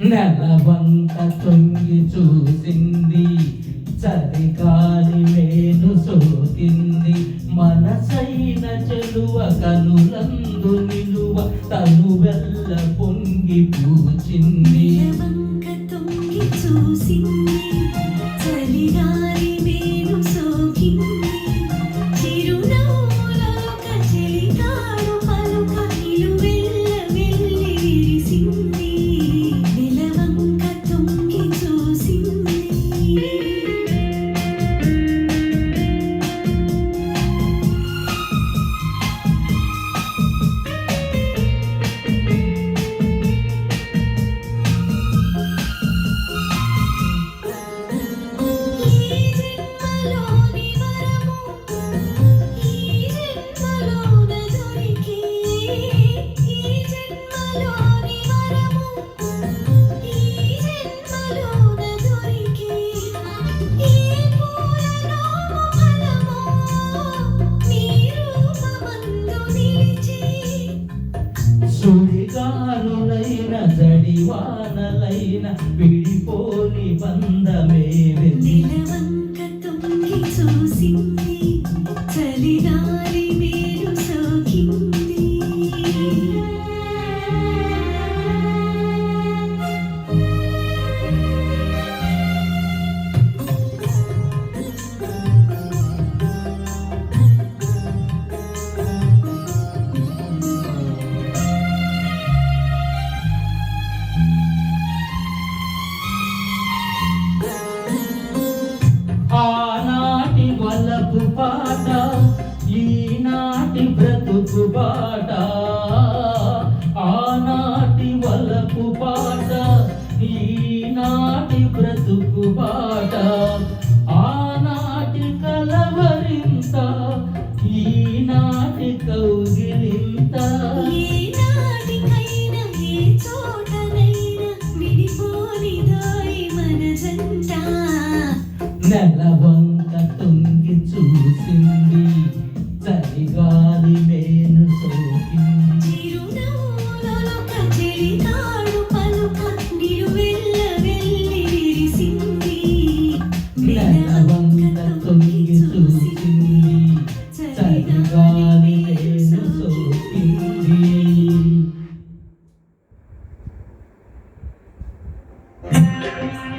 నెలవంత తొంగి చూసింది. చలికాలి మేను సోకింది. మనసైన చెలువ కనులందు నిలువ తను వెళ్ళ పొంగి పూచింది. నీలవంక తొంగి చూసింది. చలిగాలి మేలు సోకింది. చిరునవ్వులో చెలికాడు పలుక నిలువెల్ల వెళ్ళి విరిసింది. జడివానలైన విడిపోని బంధమే వెలి పాట ఈనాటి బ్రతుకు పాట ఆనాటి వలపు బాట ఈనాటి బ్రతుకు పాట ఆనాటి కలవరింత ఈనాటి కౌగిలింత. నెలవ కురిసింది చలిగాలి మేను సోకింది నెలవంక తొంగి Thank you.